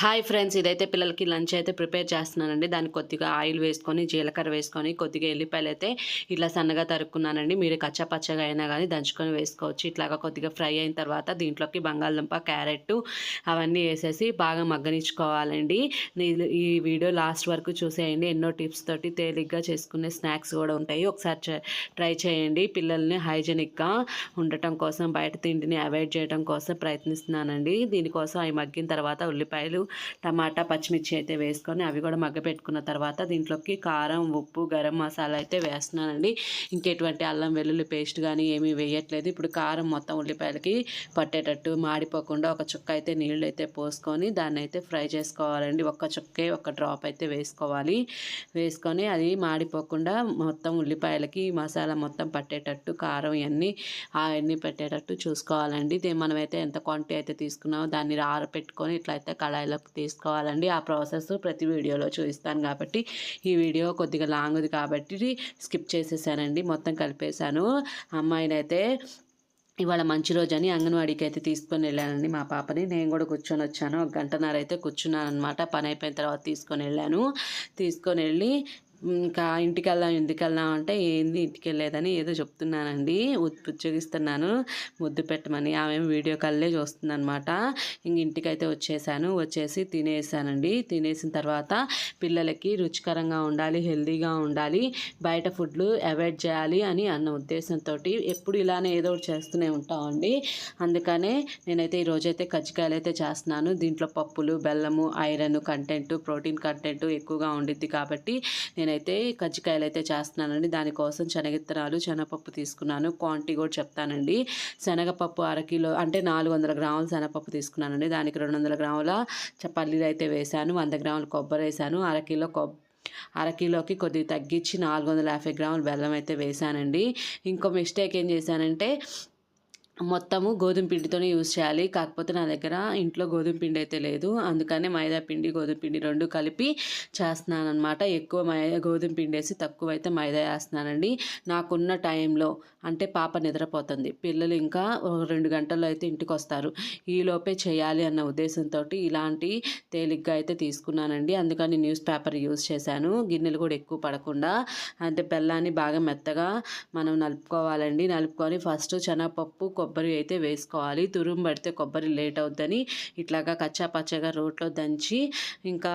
Hi friends ఇదైతే పిల్లలకి lunch అయితే ప్రిపేర్ చేస్తున్నానండి. దానికి కొద్దిగా ఆయిల్ వేసుకొని జీలకర్ర వేసుకొని కొద్దిగా ఎల్లిపాయలు అయితే ఇట్లా సన్నగా తరుక్కున్నానండి. మీరు కచ్చా పచ్చగా అయినా కానీ దంచుకొని వేసుకోవచ్చు. ఇట్లాగా కొద్దిగా ఫ్రై అయిన తర్వాత దీంట్లోకి బంగాళదుంప క్యారెట్ అవన్నీ వేసేసి బాగా మగ్గనిచ్చుకోవాలండి. ఈ వీడియో లాస్ట్ వరకు చూసేయండి. ఎన్నో టిప్స్ తోటి తేలిగ్గా చేసుకునే స్నాక్స్ కూడా ఉంటాయి. ఒకసారి ట్రై చేయండి. పిల్లల్ని హైజెనిక్గా ఉండటం కోసం బయట తిండిని అవాయిడ్ చేయడం కోసం ప్రయత్నిస్తున్నానండి. దీనికోసం అవి మగ్గిన తర్వాత ఉల్లిపాయలు టమాటా పచ్చిమిర్చి అయితే వేసుకొని అవి కూడా మగ్గ పెట్టుకున్న తర్వాత దీంట్లోకి కారం ఉప్పు గరం మసాలా అయితే వేస్తున్నానండి. ఇంకెటువంటి అల్లం వెల్లుల్లి పేస్ట్ కానీ ఏమీ వేయట్లేదు. ఇప్పుడు కారం మొత్తం ఉల్లిపాయలకి పట్టేటట్టు మాడిపోకుండా ఒక చుక్క అయితే నీళ్ళు అయితే పోసుకొని దాన్ని అయితే ఫ్రై చేసుకోవాలండి. ఒక్క చుక్కే ఒక డ్రాప్ అయితే వేసుకోవాలి. వేసుకొని అది మాడిపోకుండా మొత్తం ఉల్లిపాయలకి మసాలా మొత్తం పట్టేటట్టు కారం ఇవన్నీ అవన్నీ పెట్టేటట్టు చూసుకోవాలండి. మనమైతే ఎంత క్వాంటిటీ అయితే తీసుకున్నామో దాన్ని ఆరపెట్టుకొని ఇట్లయితే కళాయిలోకి తీసుకోవాలండి. ఆ ప్రాసెస్ ప్రతి వీడియోలో చూపిస్తాను కాబట్టి ఈ వీడియో కొద్దిగా లాంగ్ ఉంది కాబట్టి స్కిప్ చేసేసానండి. మొత్తం కలిపేశాను. అమ్మాయినైతే ఇవాళ మంచి రోజు అని అంగన్వాడీకి అయితే తీసుకొని వెళ్ళానండి మా పాపని. నేను కూడా కూర్చొని వచ్చాను. ఒక గంటన్నర అయితే కూర్చున్నాను అనమాట పని అయిపోయిన తర్వాత తీసుకొని వెళ్ళాను. తీసుకొని వెళ్ళి ఇంకా ఇంటికి వెళ్దాం ఇంటికి వెళ్దాం అంటే ఏంది ఇంటికి వెళ్ళేదని ఏదో చెప్తున్నానండి. ఉత్- ఉద్యోగిస్తున్నాను. ముద్దు పెట్టమని ఆమె వీడియో కాల్లే చూస్తుంది అనమాట ఇంక ఇంటికి అయితే వచ్చేసాను. వచ్చేసి తినేసానండి. తినేసిన తర్వాత పిల్లలకి రుచికరంగా ఉండాలి హెల్దీగా ఉండాలి బయట ఫుడ్లు అవాయిడ్ చేయాలి అని అన్న ఉద్దేశంతో ఎప్పుడు ఇలానే ఏదో ఒకటి చేస్తూనే ఉంటామండి. అందుకనే నేనైతే ఈ రోజైతే కజ్జికాయలు అయితే చేస్తున్నాను. దీంట్లో పప్పులు బెల్లము ఐరన్ కంటెంట్ ప్రోటీన్ కంటెంట్ ఎక్కువగా ఉండిద్ది కాబట్టి నేను నేనైతే కజ్జికాయలు అయితే చేస్తున్నానండి. దానికోసం శనగిత్తనాలు శనగపప్పు తీసుకున్నాను. క్వాంటిటీ కూడా చెప్తానండి. శనగపప్పు అరకిలో అంటే నాలుగు వందల గ్రాముల శనగపప్పు తీసుకున్నానండి. దానికి రెండు వందల గ్రాముల చ- పల్లీలు అయితే వేశాను. వంద గ్రాముల కొబ్బరి వేశాను. అరకిలో కొబ్బరి అరకిలోకి కొద్దిగా తగ్గించి నాలుగు వందల యాభై గ్రాముల బెల్లం అయితే వేశానండి. ఇంకో మిస్టేక్ ఏం చేశానంటే మొత్తము గోధుమ పిండితోనే యూజ్ చేయాలి. కాకపోతే నా దగ్గర ఇంట్లో గోధుమ పిండి అయితే లేదు. అందుకనే మైదా పిండి గోధుమ పిండి రెండు కలిపి చేస్తున్నాను అనమాట ఎక్కువ మైదా గోధుమ పిండి వేసి తక్కువ అయితే మైదా వేస్తున్నానండి. నాకున్న టైంలో అంటే పాప నిద్రపోతుంది. పిల్లలు ఇంకా రెండు గంటల్లో అయితే ఇంటికి వస్తారు ఈలోపే చేయాలి అన్న ఉద్దేశంతో ఇలాంటి తేలిగ్గా అయితే తీసుకున్నానండి. అందుకని న్యూస్ పేపర్ యూజ్ చేశాను. గిన్నెలు కూడా ఎక్కువ పడకుండా అంటే బెల్లాన్ని బాగా మెత్తగా మనం నలుపుకోవాలండి. నలుపుకొని ఫస్ట్ శనగపప్పు కొబ్బరి అయితే వేసుకోవాలి. తురుము పడితే కొబ్బరి లేట్ అవుద్దని ఇట్లాగా కచ్చా పచ్చగా రోట్లో దంచి ఇంకా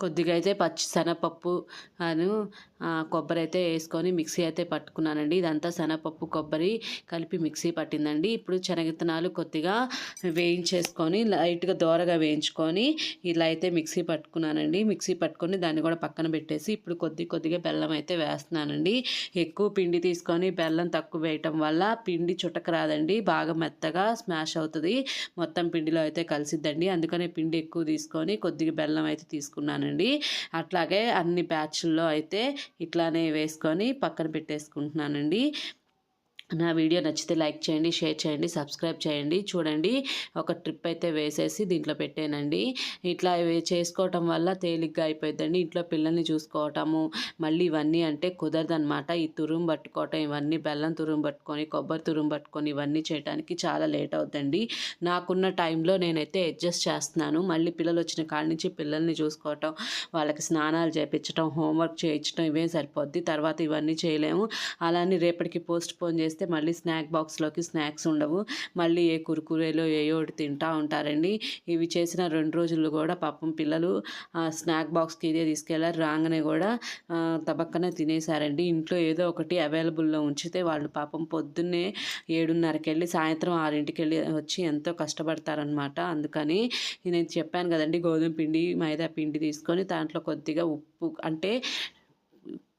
కొద్దిగా అయితే పచ్చి శనగపప్పు అను కొబ్బరి అయితే వేసుకొని మిక్సీ అయితే పట్టుకున్నానండి. ఇదంతా శనగపప్పు కొబ్బరి కలిపి మిక్సీ పట్టిందండి. ఇప్పుడు శనగిత్తనాలు కొద్దిగా వేయించేసుకొని లైట్గా దోరగా వేయించుకొని ఇలా అయితే మిక్సీ పట్టుకున్నానండి. మిక్సీ పట్టుకొని దాన్ని కూడా పక్కన పెట్టేసి ఇప్పుడు కొద్ది కొద్దిగా బెల్లం అయితే వేస్తున్నానండి. ఎక్కువ పిండి తీసుకొని బెల్లం తక్కువ వేయటం వల్ల పిండి చుట్టక రాదండి. బాగా మెత్తగా స్మాష్ అవుతుంది. మొత్తం పిండిలో అయితే కలిసిద్దండి. అందుకనే పిండి ఎక్కువ తీసుకొని కొద్దిగా బెల్లం అయితే తీసుకున్నానండి. అట్లాగే అన్ని బ్యాచ్ల్లో అయితే ఇట్లానే వేసుకొని పక్కన పెట్టేసుకుంటున్నానండి. నా వీడియో నచ్చితే లైక్ చేయండి షేర్ చేయండి సబ్స్క్రైబ్ చేయండి. చూడండి ఒక ట్రిప్ అయితే వేసేసి దీంట్లో పెట్టానండి. ఇట్లా చేసుకోవటం వల్ల తేలిగ్గా అయిపోయిందండి ఇంట్లో పిల్లల్ని చూసుకోవటము మళ్ళీ ఇవన్నీ అంటే కుదరదనమాట ఈ తురుము పట్టుకోవటం ఇవన్నీ బెల్లం తురుము పట్టుకొని కొబ్బరి తురుము పట్టుకొని ఇవన్నీ చేయడానికి చాలా లేట్ అవుతుందండి నాకున్న టైంలో నేనైతే అడ్జస్ట్ చేస్తున్నాను. మళ్ళీ పిల్లలు వచ్చిన కాడి నుంచి పిల్లల్ని చూసుకోవటం వాళ్ళకి స్నానాలు చేయించడం హోంవర్క్ చేయించడం ఇవే సరిపోద్ది. తర్వాత ఇవన్నీ చేయలేము. అలానే రేపటికి పోస్ట్ పోన్ చేస్తే మళ్ళీ స్నాక్ బాక్స్లోకి స్నాక్స్ ఉండవు. మళ్ళీ ఏ కురుకురేలో ఏయో ఒకటి ఉంటారండి. ఇవి చేసిన రెండు రోజులు కూడా పాపం పిల్లలు స్నాక్ బాక్స్కి ఇదే తీసుకెళ్ళారు రాగానే కూడా తబక్కనే తినేశారండి. ఇంట్లో ఏదో ఒకటి అవైలబుల్లో ఉంచితే వాళ్ళు పాపం పొద్దున్నే ఏడున్నరకి వెళ్ళి సాయంత్రం ఆరింటికి వెళ్ళి వచ్చి ఎంతో కష్టపడతారనమాట అందుకని నేను చెప్పాను కదండి గోధుమ పిండి మైదా పిండి తీసుకొని దాంట్లో కొద్దిగా ఉప్పు అంటే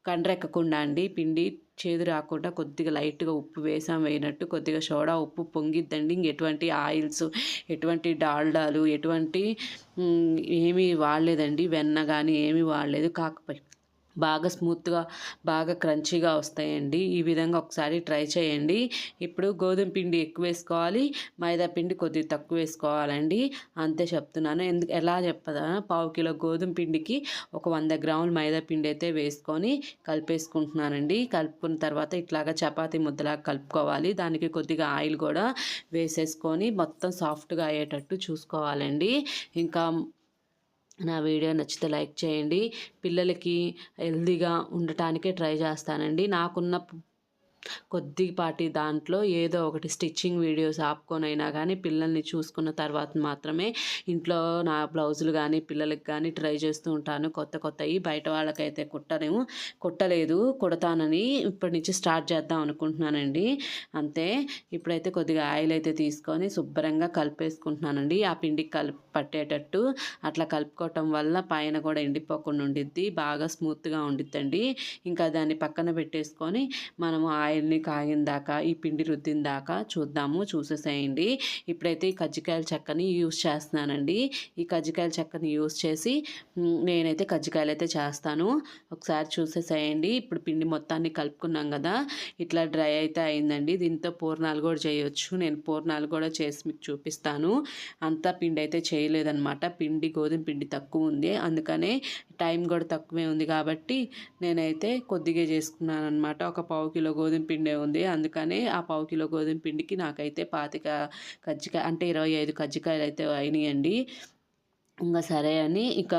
కండ్రెక్కకుండా అండి. పిండి చేదు రాకుండా కొద్దిగా లైట్గా ఉప్పు వేసాం వేయనట్టు కొద్దిగా సోడా ఉప్పు పొంగిద్దండి. ఇంక ఎటువంటి ఆయిల్స్ ఎటువంటి డాల్డాలు ఎటువంటి ఏమీ వాడలేదండి. వెన్న కానీ ఏమీ వాడలేదు. కాకపోతే బాగా స్మూత్గా బాగా క్రంచీగా వస్తాయండి. ఈ విధంగా ఒకసారి ట్రై చేయండి. ఇప్పుడు గోధుమ పిండి ఎక్కువ వేసుకోవాలి. మైదా పిండి కొద్దిగా తక్కువ వేసుకోవాలండి. అంతే చెప్తున్నాను. ఎందుకు ఎలా చెప్పదా? పావు కిలో గోధుమ పిండికి ఒక వంద గ్రాముల మైదా పిండి అయితే వేసుకొని కలిపేసుకుంటున్నానండి. కలుపుకున్న తర్వాత ఇట్లాగా చపాతీ ముద్దలాగా కలుపుకోవాలి. దానికి కొద్దిగా ఆయిల్ కూడా వేసేసుకొని మొత్తం సాఫ్ట్గా అయ్యేటట్టు చూసుకోవాలండి. ఇంకా నా వీడియో నచ్చితే లైక్ చేయండి. పిల్లలకి హెల్తీగా ఉండటానికే ట్రై చేస్తానండి. నాకున్న కొద్దిపాటి దాంట్లో ఏదో ఒకటి స్టిచ్చింగ్ వీడియోస్ ఆపుకొనైనా కానీ పిల్లల్ని చూసుకున్న తర్వాత మాత్రమే ఇంట్లో నా బ్లౌజులు కానీ పిల్లలకి కానీ ట్రై చేస్తూ ఉంటాను. కొత్త కొత్తవి బయట వాళ్ళకైతే కుట్టలేము కుట్టలేదు కుడతానని ఇప్పటి నుంచి స్టార్ట్ చేద్దాం అనుకుంటున్నానండి. అంతే ఇప్పుడైతే కొద్దిగా ఆయిల్ అయితే తీసుకొని శుభ్రంగా కలిపేసుకుంటున్నానండి. ఆ పిండికి కలిపి పట్టేటట్టు అట్లా కలుపుకోవటం వల్ల పైన కూడా ఎండిపోకుండా ఉండిద్ది బాగా స్మూత్గా ఉండిద్దండి. ఇంకా దాన్ని పక్కన పెట్టేసుకొని మనము ఆయిల్ని కాగిన దాకా ఈ పిండి రుద్దిన దాకా చూద్దాము చూసేసేయండి. ఇప్పుడైతే ఈ కజ్జికాయల చెక్కని యూస్ చేస్తున్నానండి. ఈ కజ్జికాయల చెక్కని యూస్ చేసి నేనైతే కజ్జికాయలు అయితే చేస్తాను. ఒకసారి చూసేసేయండి. ఇప్పుడు పిండి మొత్తాన్ని కలుపుకున్నాం కదా ఇట్లా డ్రై అయితే అయిందండి. దీంతో పూర్ణాలు కూడా చేయొచ్చు. నేను పూర్ణాలు కూడా చేసి మీకు చూపిస్తాను. అంతా పిండి అయితే చేయలేదన్నమాట. పిండి గోధుమ పిండి తక్కువ ఉంది. అందుకనే టైం కూడా తక్కువే ఉంది కాబట్టి నేనైతే కొద్దిగా చేసుకున్నాను అనమాట ఒక పావు కిలో గోధుమ గోధుమ పిండే ఉంది. అందుకని ఆ పావు కిలో గోధుమ పిండికి నాకైతే పాతిక కజ్జికాయ అంటే ఇరవై ఐదు కజ్జికాయలు అయితే అయినాయండి. ఇంకా సరే అని ఇక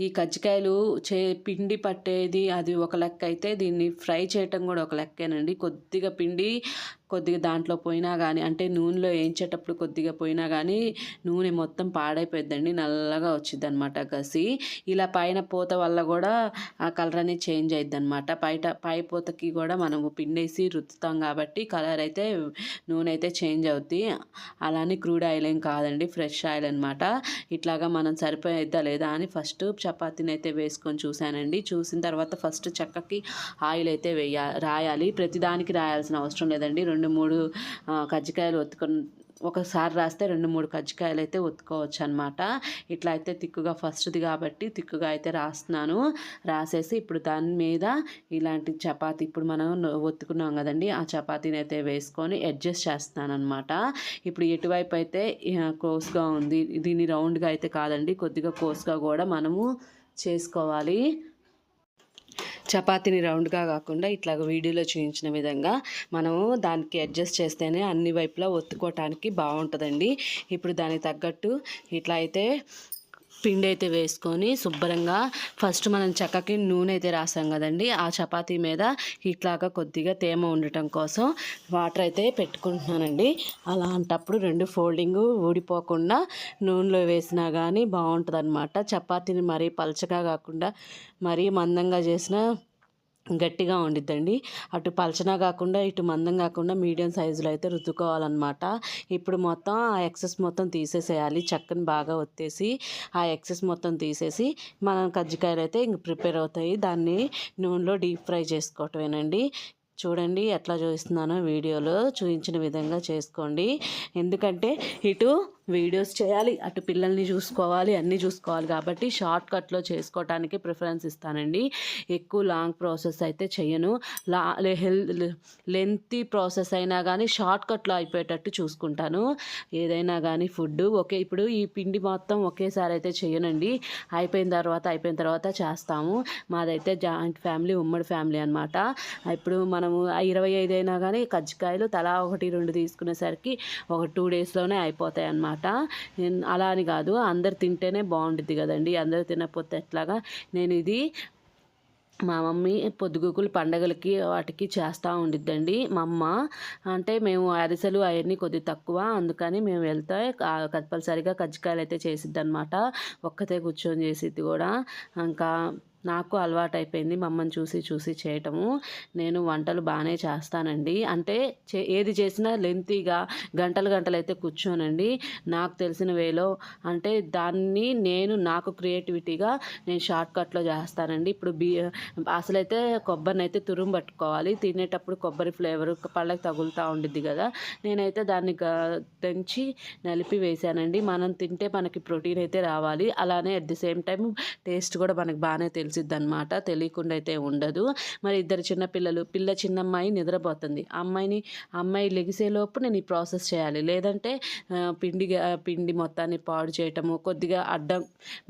ఈ కజ్జికాయలు చే పిండి పట్టేది అది ఒక లెక్క అయితే దీన్ని ఫ్రై చేయటం కూడా ఒక లెక్కేనండి. కొద్దిగా పిండి కొద్దిగా దాంట్లో పోయినా కానీ అంటే నూనెలో వేయించేటప్పుడు కొద్దిగా పోయినా కానీ నూనె మొత్తం పాడైపోయిందండి నల్లగా వచ్చింది అనమాట గసి. ఇలా పైన పూత వల్ల కూడా ఆ కలర్ అనేది చేంజ్ అయింది అనమాట బయట పై పూతకి కూడా మనము పిండేసి రుద్దుతాం కాబట్టి కలర్ అయితే నూనె అయితే చేంజ్ అవుద్ది. అలానే క్రూడ్ ఆయిల్ ఏం కాదండి ఫ్రెష్ ఆయిల్ అనమాట ఇట్లాగా మనం సరిపోయిద్దా లేదా అని ఫస్ట్ చపాతీని అయితే వేసుకొని చూశానండి. చూసిన తర్వాత ఫస్ట్ చెక్కకి ఆయిల్ అయితే వేయ రాయాలి. ప్రతిదానికి రాయాల్సిన అవసరం లేదండి. రెండు రెండు మూడు కజ్జికాయలు ఒత్తుకొని ఒకసారి రాస్తే రెండు మూడు కజ్జికాయలు అయితే ఒత్తుకోవచ్చు అనమాట ఇట్లా అయితే తిక్కుగా ఫస్ట్ది కాబట్టి తిక్కుగా అయితే రాస్తున్నాను. రాసేసి ఇప్పుడు దాని మీద ఇలాంటి చపాతీ ఇప్పుడు మనం ఒత్తుకున్నాం కదండి ఆ చపాతీని అయితే వేసుకొని అడ్జస్ట్ చేస్తున్నాను అనమాట ఇప్పుడు ఎటువైపు అయితే కోస్గా ఉంది. దీన్ని రౌండ్గా అయితే కాదండి కొద్దిగా కోస్గా కూడా మనము చేసుకోవాలి. చపాతీని రౌండ్గా కాకుండా ఇట్లా వీడియోలో చూపించిన విధంగా మనము దానికి అడ్జస్ట్ చేస్తేనే అన్ని వైపులా ఒత్తుకోవటానికి బాగుంటుందండి ఇప్పుడు దానికి తగ్గట్టు ఇట్లా అయితే పిండి అయితే వేసుకొని శుభ్రంగా ఫస్ట్ మనం చక్కకి నూనె అయితే రాసాం కదండి. ఆ చపాతీ మీద ఇట్లాగా కొద్దిగా తేమ ఉండటం కోసం వాటర్ అయితే పెట్టుకుంటున్నానండి. అలాంటప్పుడు రెండు ఫోల్డింగ్ ఊడిపోకుండా నూనెలో వేసినా కానీ బాగుంటుంది అనమాట చపాతీని మరీ పలచగా కాకుండా మరీ మందంగా చేసిన గట్టిగా ఉండిద్దండి. అటు పలచన కాకుండా ఇటు మందం కాకుండా మీడియం సైజులో అయితే రుద్దుకోవాలన్నమాట. ఇప్పుడు మొత్తం ఆ ఎక్సెస్ మొత్తం తీసేసేయాలి. చక్కని బాగా ఒత్తేసి ఆ ఎక్సెస్ మొత్తం తీసేసి మనం కజ్జికాయలు అయితే ఇంక ప్రిపేర్ అవుతాయి. దాన్ని నూనెలో డీప్ ఫ్రై చేసుకోవటమేనండి. చూడండి ఎట్లా చూపిస్తున్నానో వీడియోలో చూపించిన విధంగా చేసుకోండి. ఎందుకంటే ఇటు వీడియోస్ చేయాలి అటు పిల్లల్ని చూసుకోవాలి అన్నీ చూసుకోవాలి కాబట్టి షార్ట్ కట్లో చేసుకోవటానికి ప్రిఫరెన్స్ ఇస్తానండి. ఎక్కువ లాంగ్ ప్రాసెస్ అయితే చేయను లా హెల్త్ లెంతీ ప్రాసెస్ అయినా కానీ షార్ట్ కట్లో అయిపోయేటట్టు చూసుకుంటాను. ఏదైనా కానీ ఫుడ్ ఓకే ఇప్పుడు ఈ పిండి మొత్తం ఒకేసారి అయితే చేయనండి అయిపోయిన తర్వాత అయిపోయిన తర్వాత చేస్తాము. మాదైతే జాయింట్ ఫ్యామిలీ ఉమ్మడి ఫ్యామిలీ అనమాట ఇప్పుడు మనము ఇరవై ఐదు అయినా కానీ కజ్జికాయలు తలా ఒకటి రెండు తీసుకునేసరికి ఒక టూ డేస్లోనే అయిపోతాయి అన్నమాట అనమాట. అలా అని కాదు అందరు తింటేనే బాగుంటుంది కదండి. అందరు తినకపోతే ఎట్లాగా? నేను ఇది మా మమ్మీ పొద్దుగుకులు పండగలకి వాటికి చేస్తూ ఉండిద్దండి. మా అమ్మ అంటే మేము అరిసెలు అవన్నీ కొద్దిగా తక్కువ అందుకని మేము వెళ్తే కంపల్సరిగా కజ్జికాయలు అయితే చేసిద్ది అనమాట ఒక్కతే కూర్చొని చేసిద్ది కూడా. ఇంకా నాకు అలవాటు అయిపోయింది మమ్మల్ని చూసి చూసి చేయటము. నేను వంటలు బాగానే చేస్తానండి. అంటే చే ఏది చేసినా లెంతీగా గంటలు గంటలు అయితే కూర్చోనండి. నాకు తెలిసిన వేలో అంటే దాన్ని నేను నాకు క్రియేటివిటీగా నేను షార్ట్ కట్లో చేస్తానండి. ఇప్పుడు బి అసలైతే కొబ్బరిని అయితే తురుం పట్టుకోవాలి. తినేటప్పుడు కొబ్బరి ఫ్లేవర్ పళ్ళకి తగులుతూ ఉండిద్ది కదా. నేనైతే దాన్ని గ- దంచి నలిపి వేసానండి మనం తింటే మనకి ప్రోటీన్ అయితే రావాలి. అలానే at the same time taste కూడా మనకి బాగానే తెలుసు. తెలిసిద్ది అనమాట తెలియకుండా అయితే ఉండదు. మరి ఇద్దరు చిన్నపిల్లలు పిల్ల చిన్న అమ్మాయి నిద్రపోతుంది. ఆ అమ్మాయిని అమ్మాయి లెగిసేలోపు నేను ఈ ప్రాసెస్ చేయాలి. లేదంటే పిండి పిండి మొత్తాన్ని పాడు చేయటము కొద్దిగా అడ్డం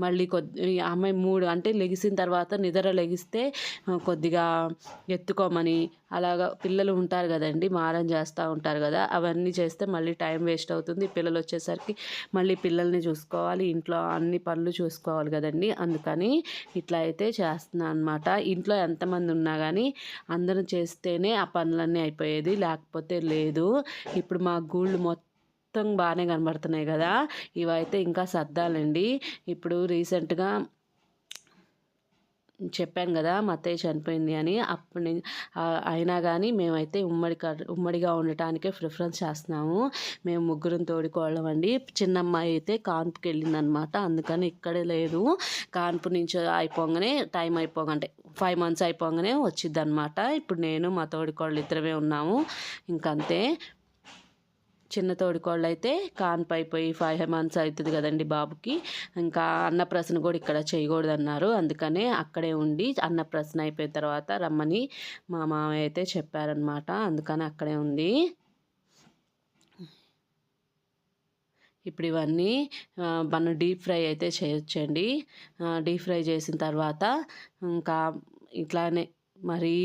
మళ్ళీ కొద్ది అమ్మాయి మూడు అంటే లెగిసిన తర్వాత నిద్ర లెగిస్తే కొద్దిగా ఎత్తుకోమని అలాగా పిల్లలు ఉంటారు కదండి మారం చేస్తూ ఉంటారు కదా అవన్నీ చేస్తే మళ్ళీ టైం వేస్ట్ అవుతుంది. పిల్లలు వచ్చేసరికి మళ్ళీ పిల్లల్ని చూసుకోవాలి ఇంట్లో అన్ని పనులు చూసుకోవాలి కదండి. అందుకని ఇట్లా అయితే చేస్తున్నాను అనమాట ఇంట్లో ఎంతమంది ఉన్నా కానీ అందరూ చేస్తేనే ఆ పనులన్నీ అయిపోయేది. లేకపోతే లేదు. ఇప్పుడు మా గూళ్ళు మొత్తం బాగానే కనబడుతున్నాయి కదా. ఇవైతే ఇంకా సర్దాలండి. ఇప్పుడు రీసెంట్గా చెప్పాను కదా మా అత్తయ్య చనిపోయింది అని. అప్పటి నుంచి అయినా కానీ మేమైతే ఉమ్మడి ఉమ్మడిగా ఉండటానికే ప్రిఫరెన్స్ చేస్తున్నాము. మేము ముగ్గురం తోడుకోవడం అండి. చిన్న అమ్మాయి అయితే కాన్పుకి వెళ్ళిందనమాట అందుకని ఇక్కడే లేదు. కాన్పు నుంచి అయిపోగానే టైం అయిపోగంటే ఫైవ్ మంత్స్ అయిపోగానే వచ్చింది అనమాట ఇప్పుడు నేను మా తోడుకోళ్ళు ఇద్దరమే ఉన్నాము. ఇంకంతే. చిన్న తోడికోళ్ళు అయితే కాన్పు అయిపోయి ఫైవ్ మంత్స్ అవుతుంది కదండి బాబుకి. ఇంకా అన్నప్రసన కూడా ఇక్కడ చేయకూడదు అన్నారు అందుకనే అక్కడే ఉండి అన్నప్రసన అయిపోయిన తర్వాత రమ్మని మా మామయ్య అయితే చెప్పారనమాట అందుకని అక్కడే ఉంది. ఇప్పుడు ఇవన్నీ మనం డీప్ ఫ్రై అయితే చేయొచ్చండి. డీప్ ఫ్రై చేసిన తర్వాత ఇంకా ఇట్లానే మరీ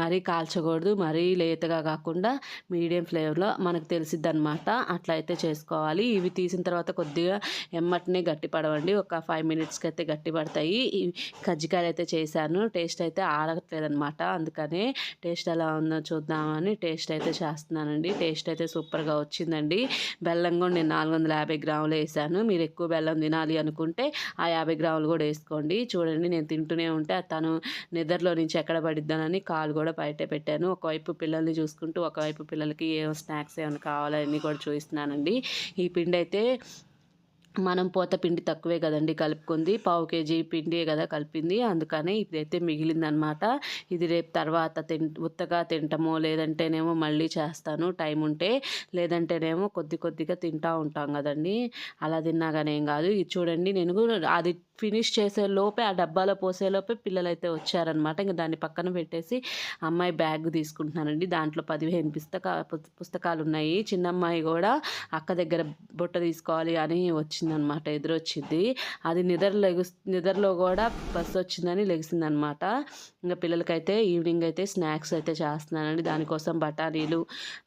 మరీ కాల్చకూడదు మరీ లేతగా కాకుండా మీడియం ఫ్లేవర్లో మనకు తెలిసిద్ది అనమాట అట్లా అయితే చేసుకోవాలి. ఇవి తీసిన తర్వాత కొద్దిగా ఎమ్మటనే గట్టి పడవండి ఒక ఫైవ్ మినిట్స్కి అయితే గట్టి పడతాయి కజ్జికాయలు అయితే చేశాను. టేస్ట్ అయితే ఆడట్లేదనమాట అందుకనే టేస్ట్ ఎలా ఉందో చూద్దామని టేస్ట్ అయితే చేస్తున్నానండి. టేస్ట్ అయితే సూపర్గా వచ్చిందండి. బెల్లం కూడా నేను నాలుగు వందల యాభై గ్రాములు వేసాను మీరు ఎక్కువ బెల్లం తినాలి అనుకుంటే ఆ యాభై గ్రాములు కూడా వేసుకోండి. చూడండి నేను తింటూనే ఉంటే తను నిద్రలో నుంచి ఎక్కడ పడిద్దానని కాలు కూడా బయట పెట్టాను. ఒకవైపు పిల్లల్ని చూసుకుంటూ ఒకవైపు పిల్లలకి ఏం స్నాక్స్ ఏమైనా కావాలని కూడా చూపిస్తున్నానండి ఈ పిండి అయితే మనం పోత పిండి తక్కువే కదండి కలుపుకుంది. పావు కేజీ పిండి కదా కలిపింది. అందుకని ఇదైతే మిగిలిందనమాట. ఇది రేపు తర్వాత తిన్ ఉత్తగా తింటామో లేదంటేనేమో మళ్ళీ చేస్తాను. టైం ఉంటే లేదంటేనేమో కొద్ది కొద్దిగా తింటా ఉంటాం కదండి. అలా తిన్నా కానీ ఏం కాదు. ఇది చూడండి నేను కూడా అది ఫినిష్ చేసే లోపే ఆ డబ్బాలో పోసే లోపే పిల్లలు అయితే వచ్చారనమాట ఇంకా దాన్ని పక్కన పెట్టేసి అమ్మాయి బ్యాగ్ తీసుకుంటున్నానండి. దాంట్లో పదిహేను పుస్తకా పుస్తకాలు ఉన్నాయి చిన్న అమ్మాయి కూడా అక్క దగ్గర బుట్ట తీసుకోవాలి అని వచ్చిందనమాట ఎదురొచ్చింది. అది నిద్ర లెగు నిద్రలో కూడా బస్సు వచ్చిందని లెగిసిందనమాట ఇంకా పిల్లలకైతే ఈవినింగ్ అయితే స్నాక్స్ అయితే చేస్తున్నానండి. దానికోసం బఠానీలు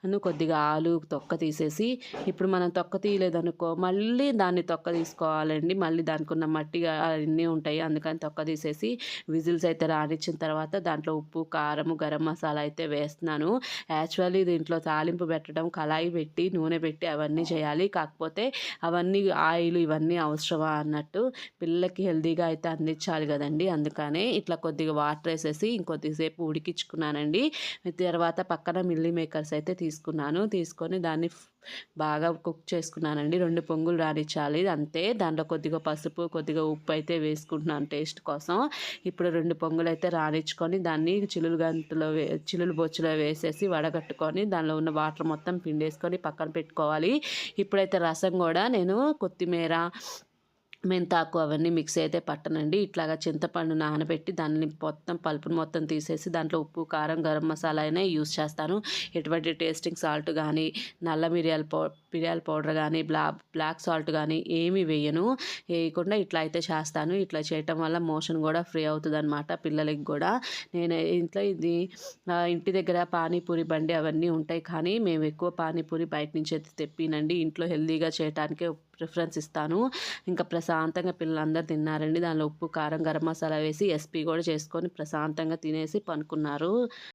అను కొద్దిగా ఆలు తొక్క తీసేసి ఇప్పుడు మనం తొక్క తీయలేదనుకో మళ్ళీ దాన్ని తొక్క తీసుకోవాలండి. మళ్ళీ దానికి ఉన్న మట్టిగా అన్నీ ఉంటాయి. అందుకని తొక్క తీసేసి విజిల్స్ అయితే రానిచ్చిన తర్వాత దాంట్లో ఉప్పు కారం గరం మసాలా అయితే వేస్తున్నాను. యాక్చువల్లీ దీంట్లో తాలింపు పెట్టడం కళాయి పెట్టి నూనె పెట్టి అవన్నీ చేయాలి. కాకపోతే అవన్నీ ఆయిల్ ఇవన్నీ అవసరమా అన్నట్టు పిల్లలకి హెల్తీగా అయితే అందించాలి కదండి. అందుకనే ఇట్లా కొద్దిగా వాటర్ వేసేసి ఇంకొద్దిసేపు ఉడికించుకున్నానండి. తర్వాత పక్కన మిల్లీ మేకర్స్ అయితే తీసుకున్నాను. తీసుకొని దాన్ని బాగా కుక్ చేసుకున్నానండి. రెండు పొంగులు రానిచ్చాలి. అంతే. దాంట్లో కొద్దిగా పసుపు కొద్దిగా ఉప్పు అయితే వేసుకుంటున్నాను టేస్ట్ కోసం. ఇప్పుడు రెండు పొంగులు అయితే రానిచ్చుకొని దాన్ని చిలులు గంటలో వే చిలులు బొచ్చులో వేసేసి వడగట్టుకొని దానిలో ఉన్న వాటర్ మొత్తం పిండేసుకొని పక్కన పెట్టుకోవాలి. ఇప్పుడైతే రసం కూడా నేను కొత్తిమీర మెంతాకు అవన్నీ మిక్స్ అయితే పట్టనండి. ఇట్లాగా చింతపండు నానబెట్టి దాన్ని మొత్తం పలుపుని మొత్తం తీసేసి దాంట్లో ఉప్పు కారం గరం మసాలా అయినా యూస్ చేస్తాను. ఎటువంటి టేస్టింగ్ సాల్ట్ కానీ నల్ల మిరియాల పౌ మిరియాల పౌడర్ కానీ బ్లా బ్లాక్ సాల్ట్ కానీ ఏమీ వేయను. వేయకుండా ఇట్లా అయితే చేస్తాను. ఇట్లా చేయటం వల్ల మోషన్ కూడా ఫ్రీ అవుతుంది అనమాట పిల్లలకి కూడా. నేను ఇంట్లో ఇది ఇంటి దగ్గర పానీపూరి బండి అవన్నీ ఉంటాయి కానీ మేము ఎక్కువ పానీపూరి బయట నుంచి అయితే తెప్పినండి. ఇంట్లో హెల్తీగా చేయటానికే ప్రిఫరెన్స్ ఇస్తాను. ఇంకా ప్రశాంతంగా పిల్లలందరూ తిన్నారండి. దానిలో ఉప్పు కారం గరం మసాలా వేసి ఎస్పీ కూడా చేసుకొని ప్రశాంతంగా తినేసి పనుకున్నారు.